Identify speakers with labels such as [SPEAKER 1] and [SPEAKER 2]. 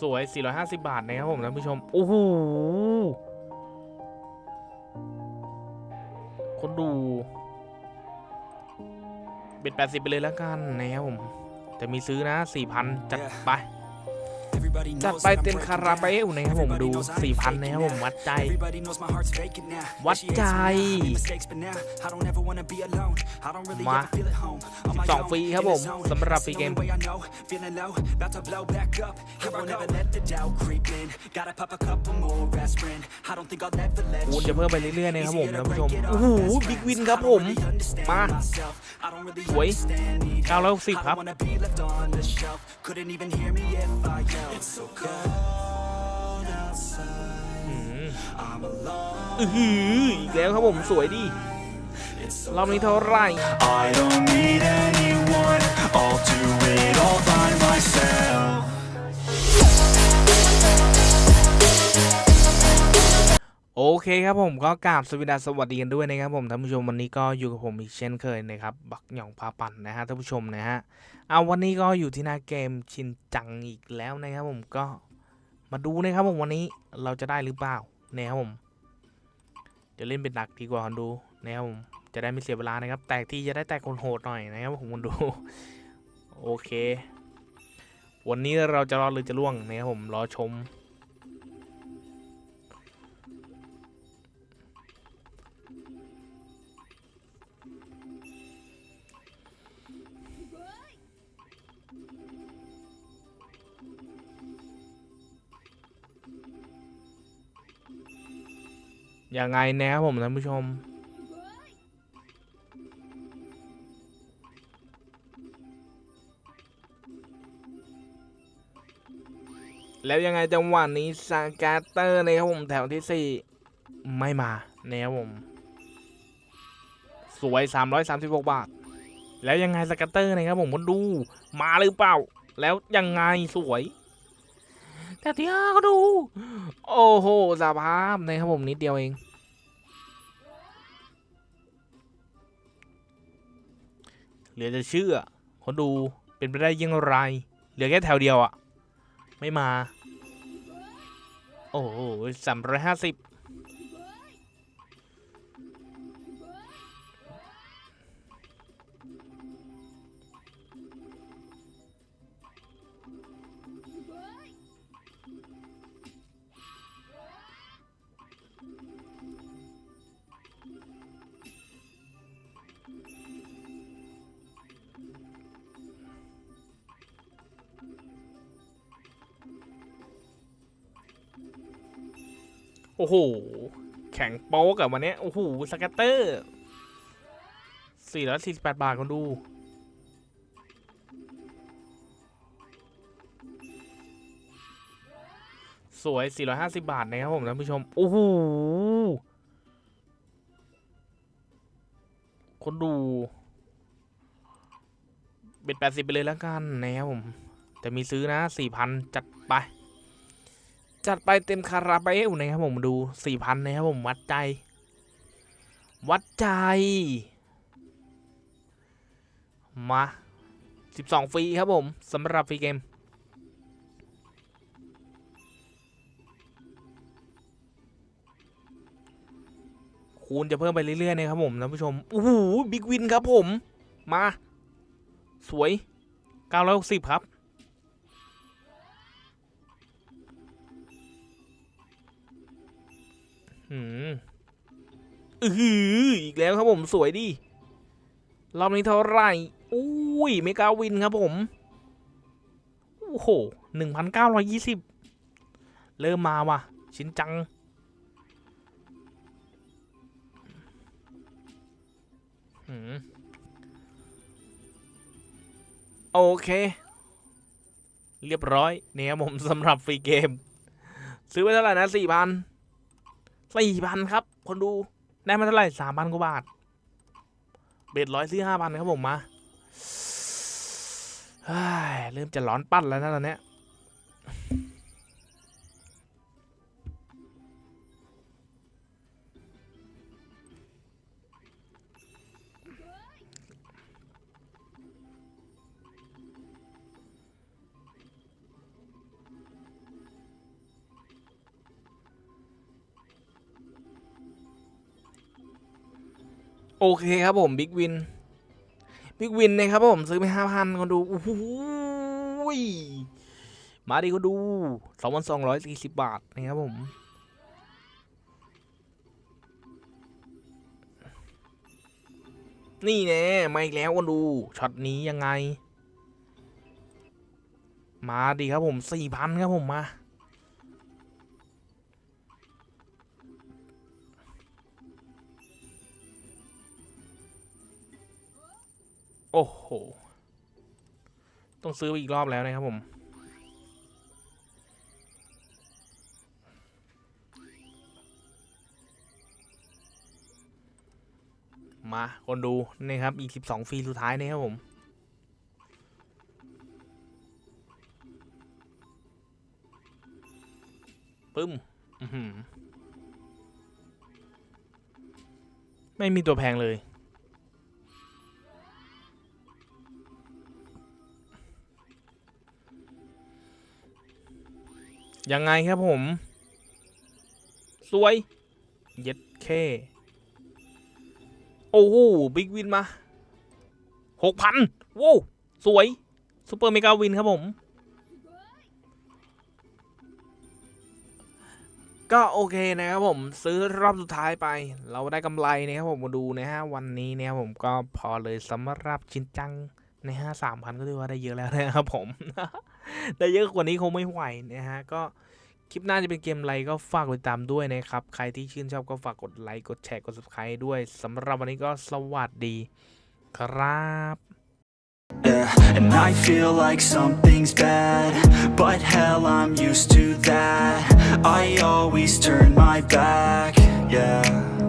[SPEAKER 1] สวย 450 บาทนะครับผมท่านผู้ชม โอ้โห คนดูเบ็ด80 ไปเลยแล้วกันนะครับผม แต่มีซื้อนะ 4,000 จัดไป จัดไปเต็มคาราเบลนะครับผมดู 4,000 นะครับผมวัดใจ วัดใจ มา12ฟรีครับผมสำหรับฟรีเกม คูณจะเพิ่มไปเรื่อยๆนะครับผมท่านผู้ชม โอ้โหบิ๊กวินครับผม มาสวย960ครับอืมอือหืออีกแล้วครับผมสวยดิรอบนี้เท่าไหร่
[SPEAKER 2] I don't need anyone, I'll do it all by myself.
[SPEAKER 1] โอเคครับผมก็กราบสวสดีสวัสดีกันด้วยนะครับผมท่านผู้ชมวันนี้ก็อยู่กับผมอีกเช่นเคยนะครับบักหย่องพาปั่นนะฮะท่านผู้ชมนะฮะเอาวันนี้ก็อยู่ที่หน้าเกมชินจังอีกแล้วนะครับผมก็มาดูนะครับผมวันนี้เราจะได้หรือเปล่านะครับผมเดี๋ยวเล่นเป็นหนักดีกว่าคนดูนะครับผมจะได้ไม่เสียเวลานะครับ แตกที่จะได้แตกคนโหดหน่อยนะครับผมคนดูโอเค วันนี้เราจะรอดหรือจะล่วงนะครับผมรอชม ยังไงแนะครับผมท่านผู้ชม แล้วยังไงจังหวะนี้ซาการเตอร์นะครับผมแถวที่สี่ไม่มานะครับผม สวย 336 บาท แล้วยังไงสกัตเตอร์นะครับผมก็ดูมาหรือเปล่า แล้วยังไงสวย แต่ที่ห้าก็ดู โอ้โหสภาพนะครับผมนิดเดียวเอง เหลือจะเชื่อ คนดูเป็นไปได้ยังไร เหลือแค่แถวเดียวอะไม่มา โอ้โหสามร้อยห้าสิบ โอ้โห แข็งโป๊กกับวันนี้ โอ้โห สกัตเตอร์สี่ร้อยสี่สิบแปดบาทคนดู สวย 450 บาทนะครับผมท่านผู้ชม โอ้โห คนดูเบ็ด80 ไปเลยแล้วกันนะครับผม แต่มีซื้อนะ 4,000 จัดไป จัดไปเต็มคาราเบลนะครับผมดู4,000นะครับผมวัดใจ วัดใจ มา12ฟรีครับผมสำหรับฟรีเกมคูณจะเพิ่มไปเรื่อยๆนะครับผมท่านผู้ชมโอ้โหบิ๊กวินครับผม มา สวย 960 ครับ อืมอือหืออีกแล้วครับผมสวยดิรอบนี้เท่าไหร่อุ้ยเมกาวินครับผมโอ้โหหนึ่งพันเก้าร้อยยี่สิบเริ่มมาว่ะ ชินจัง โอเค เรียบร้อยเนี่ยผมสำหรับฟรีเกม ซื้อไปเท่าไหร่นะสี่พัน สี่พันครับ คนดู ได้มาเท่าไหร่สามพันกว่าบาท เบ็ดร้อยซื้อห้าพันครับผมมาเฮ้ยเริ่มจะร้อนปั้นแล้วนะตอนเนี้ย โอเคครับผมบิ๊กวินบิ๊กวินนะครับผมซื้อไปห้าพันคนดูโอ้โหมาดิคนดูสองพันสองร้อยสี่สิบบาทนะครับผมนี่แน่มาอีกแล้วคนดูช็อตนี้ยังไง มาดิครับผมสี่พันครับผมมา อ้โห ต้องซื้อไปอีกรอบแล้วนะครับผม มาคนดูนี่ครับ อีกสิบสองฟรีสุดท้ายนี่ครับผมปึ้มไม่มีตัวแพงเลย ยังไงครับผม สวย เย็ดเคโอ้โหบิ๊กวินมาหกพันว้าวสวยซูเปอร์เมกาวินครับผม ก็โอเคนะครับผมซื้อรอบสุดท้ายไป เราได้กำไรนะครับผมมาดูนะฮะ วันนี้เนี่ยผมก็พอเลยสำหรับชินจัง นะฮะสามพันก็ถือว่าได้เยอะแล้วนะครับผม ได้เยอะกว่านี้คงไม่ไหวนะฮะก็คลิปหน้าจะเป็นเกมอะไรก็ฝากติดตามด้วยนะครับ ใครที่ชื่นชอบก็ฝากกดไลค์กดแชร์กด subscribe ด้วยสำหรับวันนี้ก็สวัสดีครับ
[SPEAKER 2] Yeah, and I feel like something's bad, but hell, I'm used to that. I always turn my back, yeah.